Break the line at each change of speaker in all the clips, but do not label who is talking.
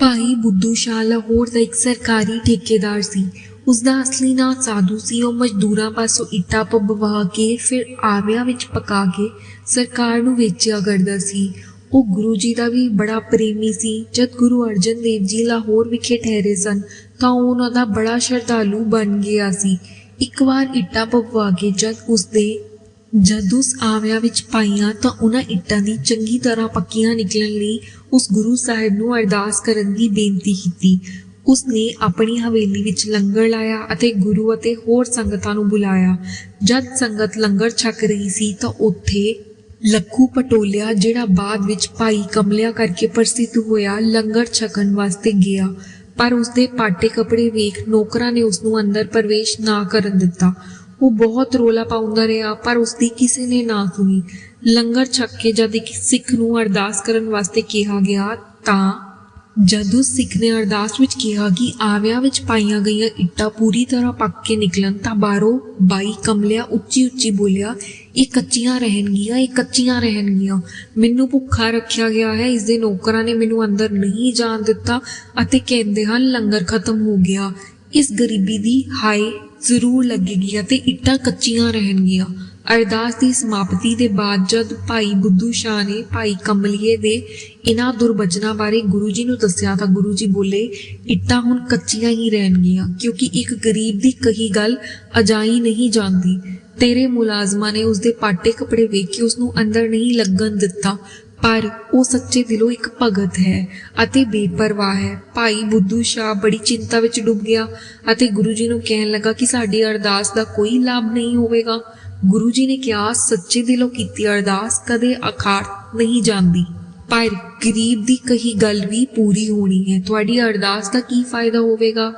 ਭਾਈ ਬੁੱਧੂ ਸ਼ਾਹ ਲਾਹੌਰ ਦਾ ਇੱਕ ਸਰਕਾਰੀ ਠੇਕੇਦਾਰ ਸੀ। ਉਸ ਦਾ ਅਸਲੀ ਨਾਂ ਸਾਧੂ ਸੀ। ਉਹ ਮਜ਼ਦੂਰਾਂ ਪਾਸੋਂ ਇੱਟਾਂ ਪਬਵਾ ਕੇ ਫਿਰ ਆਵਿਆਂ ਵਿੱਚ ਪਕਾ ਕੇ ਸਰਕਾਰ ਨੂੰ ਵੇਚਿਆ ਕਰਦਾ ਸੀ। ਉਹ ਗੁਰੂ ਜੀ ਦਾ ਵੀ ਬੜਾ ਪ੍ਰੇਮੀ ਸੀ। ਜਦ ਗੁਰੂ ਅਰਜਨ ਦੇਵ ਜੀ ਲਾਹੌਰ ਵਿਖੇ ਠਹਿਰੇ ਸਨ, ਤਾਂ ਉਹ ਉਹਨਾਂ ਦਾ ਬੜਾ ਸ਼ਰਧਾਲੂ ਬਣ ਗਿਆ ਸੀ। ਇੱਕ ਵਾਰ ਇੱਟਾਂ ਪਬਵਾ ਕੇ ਜਦ ਉਸਦੇ ਜਦ ਉਸ ਆਵਿਆਂ ਵਿੱਚ ਪਾਈਆਂ ਤਾਂ ਉਹਨਾਂ ਇੱਟਾਂ ਦੀ ਚੰਗੀ ਤਰ੍ਹਾਂ ਪੱਕੀਆਂ ਨਿਕਲਣ ਲਈ ਉਸ ਗੁਰੂ ਸਾਹਿਬ ਨੂੰ ਅਰਦਾਸ ਕਰਨ ਦੀ ਬੇਨਤੀ ਕੀਤੀ। ਉਸ ਨੇ ਆਪਣੀ ਹਵੇਲੀ ਵਿੱਚ ਲੰਗਰ ਲਾਇਆ ਅਤੇ ਗੁਰੂ ਅਤੇ ਹੋਰ ਸੰਗਤਾਂ ਨੂੰ ਬੁਲਾਇਆ। ਜਦ ਸੰਗਤ ਲੰਗਰ ਛਕ ਰਹੀ ਸੀ ਤਾਂ ਉੱਥੇ ਲੱਖੂ ਪਟੋਲਿਆ ਜਿਹੜਾ ਬਾਅਦ ਵਿੱਚ ਭਾਈ ਕਮਲਿਆ ਕਰਕੇ ਪ੍ਰਸਿੱਧ ਹੋਇਆ ਲੰਗਰ ਛਕਣ ਵਾਸਤੇ ਗਿਆ। ਪਰ ਉਸਦੇ ਪਾਟੇ ਕੱਪੜੇ ਵੇਖ ਨੌਕਰਾਂ ਨੇ ਉਸ ਨੂੰ ਅੰਦਰ ਪ੍ਰਵੇਸ਼ ਨਾ ਕਰਨ ਦਿੱਤਾ। ਉਹ ਬਹੁਤ ਰੋਲਾ ਪਾਉਂਦਾ ਰਿਹਾ, ਪਰ ਉਸਦੀ ਕਿਸੇ ਨੇ ਨਾ ਸੁਣੀ। ਲੰਗਰ ਛਕ ਕੇ ਜਦ ਇੱਕ ਸਿੱਖ ਨੂੰ ਅਰਦਾਸ ਕਰਨ ਵਾਸਤੇ ਕਿਹਾ ਗਿਆ, ਤਾਂ ਜਦ ਉਸ ਸਿੱਖ ਨੇ ਅਰਦਾਸ ਵਿੱਚ ਕਿਹਾ ਕਿ ਆਵਿਆਂ ਵਿੱਚ ਪਾਈਆਂ ਗਈਆਂ ਇੱਟਾਂ ਪੂਰੀ ਤਰ੍ਹਾਂ ਪੱਕ ਕੇ ਨਿਕਲਣ, ਤਾਂ ਬਾਹਰੋਂ ਬਾਈ ਕਮਲਿਆ ਉੱਚੀ ਉੱਚੀ ਬੋਲਿਆ, ਇਹ ਕੱਚੀਆਂ ਰਹਿਣਗੀਆਂ, ਇਹ ਕੱਚੀਆਂ ਰਹਿਣਗੀਆਂ। ਮੈਨੂੰ ਭੁੱਖਾ ਰੱਖਿਆ ਗਿਆ ਹੈ, ਇਸ ਦੇ ਨੌਕਰਾਂ ਨੇ ਮੈਨੂੰ ਅੰਦਰ ਨਹੀਂ ਜਾਣ ਦਿੱਤਾ ਅਤੇ ਕਹਿੰਦੇ ਹਨ, ਲੰਗਰ ਖਤਮ ਹੋ ਗਿਆ। ਇਸ ਗਰੀਬੀ ਦੀ ਹਾਏ ਜ਼ਰੂਰ ਲੱਗੇਗੀ ਅਤੇ ਇੱਟਾਂ ਕੱਚੀਆਂ ਰਹਿਣਗੀਆਂ। ਅਰਦਾਸ ਦੀ ਸਮਾਪਤੀ ਦੇ ਬਾਅਦ ਜਦ ਭਾਈ ਬੁੱਧੂ ਸ਼ਾਹ ਨੇ ਭਾਈ ਕਮਲੀਏ ਦੇ ਇਨ੍ਹਾਂ ਦੁਰਬਚਨਾਂ ਬਾਰੇ ਗੁਰੂ ਜੀ ਨੂੰ ਦੱਸਿਆ ਤਾਂ ਗੁਰੂ ਜੀ ਬੋਲੇ, ਇੱਟਾਂ ਹੁਣ ਕੱਚੀਆਂ ਹੀ ਰਹਿਣਗੀਆਂ, ਕਿਉਂਕਿ ਇੱਕ ਗਰੀਬ ਦੀ ਕਹੀ ਗੱਲ ਅਜਾਈ ਨਹੀਂ ਜਾਂਦੀ। ਤੇਰੇ ਮੁਲਾਜ਼ਮਾਂ ਨੇ ਉਸਦੇ ਪਾਟੇ ਕੱਪੜੇ ਵੇਖ ਕੇ ਉਸ ਨੂੰ ਅੰਦਰ ਨਹੀਂ ਲੱਗਣ ਦਿੱਤਾ। ਪਰ ਉਹ ਸੱਚੇ ਦਿਲੋਂ ਇੱਕ ਭਗਤ ਹੈ ਅਤੇ ਬੇਪਰਵਾਹ ਹੈ। ਭਾਈ ਬੁੱਧੂ ਸ਼ਾਹ ਬੜੀ ਚਿੰਤਾ ਵਿੱਚ ਡੁੱਬ ਗਿਆ ਅਤੇ ਗੁਰੂ ਜੀ ਨੂੰ ਕਹਿਣ ਲੱਗਾ ਕਿ ਸਾਡੀ ਅਰਦਾਸ ਦਾ ਕੋਈ ਲਾਭ ਨਹੀਂ ਹੋਵੇਗਾ। ਗੁਰੂ ਜੀ ਨੇ ਕਿਹਾ, ਸੱਚੇ ਦਿਲੋਂ ਕੀਤੀ ਅਰਦਾਸ ਕਦੇ ਅਖਾੜ ਨਹੀਂ ਜਾਂਦੀ। ਪਰ ਗਰੀਬ ਦੀ ਕਹੀ ਗੱਲ ਵੀ ਪੂਰੀ ਹੋਣੀ ਹੈ। ਤੁਹਾਡੀ ਅਰਦਾਸ ਦਾ ਕੀ ਫਾਇਦਾ ਹੋਵੇਗਾ?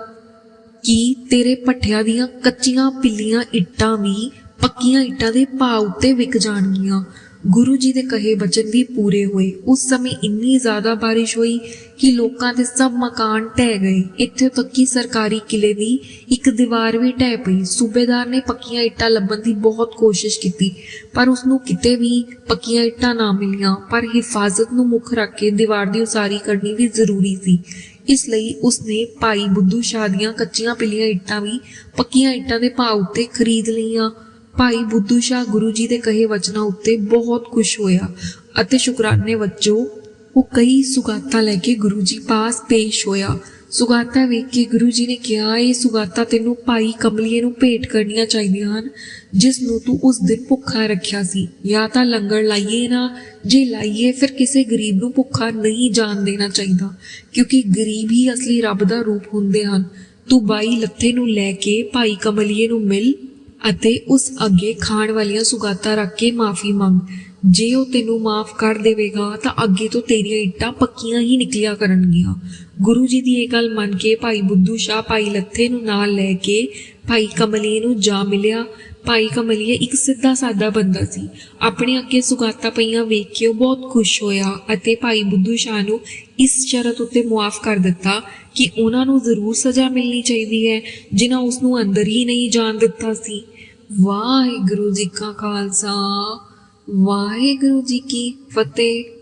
ਕੀ ਤੇਰੇ ਪੱਠਿਆਂ ਦੀਆਂ ਕੱਚੀਆਂ ਪਿੱਲੀਆਂ ਇੱਟਾਂ ਵੀ ਪੱਕੀਆਂ ਇੱਟਾਂ ਦੇ ਭਾਅ ਉੱਤੇ ਵਿਕ ਜਾਣਗੀਆਂ? ਗੁਰੂ ਜੀ ਦੇ ਕਹੇ ਬਚਨ ਵੀ ਪੂਰੇ ਹੋਏ। ਉਸ ਸਮੇਂ ਇੰਨੀ ਜ਼ਿਆਦਾ ਬਾਰਿਸ਼ ਹੋਈ ਕਿ ਲੋਕਾਂ ਦੇ ਸਭ ਮਕਾਨ ਢਹਿ ਗਏ। ਇੱਥੇ ਤੱਕ ਕਿ ਸਰਕਾਰੀ ਕਿਲੇ ਦੀ ਇੱਕ ਦੀਵਾਰ ਵੀ ਢਹਿ ਪਈ। ਸੂਬੇਦਾਰ ਨੇ ਪੱਕੀਆਂ ਇੱਟਾਂ ਲੱਭਣ ਦੀ ਬਹੁਤ ਕੋਸ਼ਿਸ਼ ਕੀਤੀ, ਪਰ ਉਸ ਨੂੰ ਕਿਤੇ ਵੀ ਪੱਕੀਆਂ ਇੱਟਾਂ ਨਾ ਮਿਲੀਆਂ। ਪਰ ਹਿਫਾਜ਼ਤ ਨੂੰ ਮੁੱਖ ਰੱਖ ਕੇ ਦੀਵਾਰ ਦੀ ਉਸਾਰੀ ਕਰਨੀ ਵੀ ਜ਼ਰੂਰੀ ਸੀ। ਇਸ ਲਈ ਉਸਨੇ ਭਾਈ ਬੁੱਧੂ ਸ਼ਾਹ ਦੀਆਂ ਕੱਚੀਆਂ ਪਿਲੀਆਂ ਇੱਟਾਂ ਵੀ ਪੱਕੀਆਂ ਇੱਟਾਂ ਦੇ ਭਾਅ ਉੱਤੇ ਖਰੀਦ ਲਈਆਂ। ਭਾਈ ਬੁੱਧੂ ਸ਼ਾਹ ਗੁਰੂ ਜੀ ਦੇ ਕਹੇ ਵਚਨਾਂ ਉੱਤੇ ਬਹੁਤ ਖੁਸ਼ ਹੋਇਆ ਅਤੇ ਸ਼ੁਕਰਾਨੇ ਵਜੋਂ ਉਹ ਕਈ ਸੁਗਾਤਾਂ ਲੈ ਕੇ ਗੁਰੂ ਜੀ ਪਾਸ ਪੇਸ਼ ਹੋਇਆ। ਸੁਗਾਤਾਂ ਵੇਖ ਕੇ ਗੁਰੂ ਜੀ ਨੇ ਕਿਹਾ, ਇਹ ਸੁਗਾਤਾਂ ਤੈਨੂੰ ਭਾਈ ਕਮਲੀਏ ਨੂੰ ਭੇਟ ਕਰਨੀਆਂ ਚਾਹੀਦੀਆਂ ਹਨ, ਜਿਸ ਨੂੰ ਤੂੰ ਉਸ ਦਿਨ ਭੁੱਖਾ ਰੱਖਿਆ ਸੀ। ਜਾਂ ਤਾਂ ਲੰਗਰ ਲਾਈਏ ਨਾ, ਜੇ ਲਾਈਏ ਫਿਰ ਕਿਸੇ ਗਰੀਬ ਨੂੰ ਭੁੱਖਾ ਨਹੀਂ ਜਾਣ ਦੇਣਾ ਚਾਹੀਦਾ, ਕਿਉਂਕਿ ਗਰੀਬ ਹੀ ਅਸਲੀ ਰੱਬ ਦਾ ਰੂਪ ਹੁੰਦੇ ਹਨ। ਤੂੰ ਬਾਈ ਲੱਥੇ ਨੂੰ ਲੈ ਕੇ ਭਾਈ ਕਮਲੀਏ ਨੂੰ ਮਿਲ ਅਤੇ ਉਸ ਅੱਗੇ ਖਾਣ ਵਾਲੀਆਂ ਸੁਗਾਤਾਂ ਰੱਖ ਕੇ ਮਾਫੀ ਮੰਗ। ਜੇ ਉਹ ਤੈਨੂੰ ਮਾਫ ਕਰ ਦੇਵੇਗਾ ਤਾਂ ਅੱਗੇ ਤੋਂ ਤੇਰੀਆਂ ਇੱਟਾਂ ਪੱਕੀਆਂ ਹੀ ਨਿਕਲਿਆ ਕਰਨਗੀਆਂ। ਗੁਰੂ ਜੀ ਦੀ ਇਹ ਗੱਲ ਮੰਨ ਕੇ ਭਾਈ ਬੁੱਧੂ ਸ਼ਾਹ ਭਾਈ ਲੱਥੇ ਨੂੰ ਨਾਲ ਲੈ ਕੇ ਭਾਈ ਕਮਲੀਏ ਨੂੰ ਜਾ ਮਿਲਿਆ। ਭਾਈ ਕਮਲੀਏ ਇੱਕ ਸਿੱਧਾ ਸਾਦਾ ਬੰਦਾ ਸੀ। ਆਪਣੇ ਅੱਗੇ ਸੁਗਾਤਾਂ ਪਈਆਂ ਵੇਖ ਕੇ ਉਹ ਬਹੁਤ ਖੁਸ਼ ਹੋਇਆ ਅਤੇ ਭਾਈ ਬੁੱਧੂ ਸ਼ਾਹ ਨੂੰ ਇਸ ਸ਼ਰਤ ਉੱਤੇ ਮੁਆਫ ਕਰ ਦਿੱਤਾ ਕਿ ਉਹਨਾਂ ਨੂੰ ਜ਼ਰੂਰ ਸਜ਼ਾ ਮਿਲਣੀ ਚਾਹੀਦੀ ਹੈ, ਜਿਨ੍ਹਾਂ ਉਸ ਨੂੰ ਅੰਦਰ ਹੀ ਨਹੀਂ ਜਾਣ ਦਿੱਤਾ ਸੀ। ਵਾਹਿਗੁਰੂ ਜੀ ਕਾ ਖਾਲਸਾ। ਵਾਹਿਗੁਰੂ ਜੀ ਕੀ ਫਤਿਹ।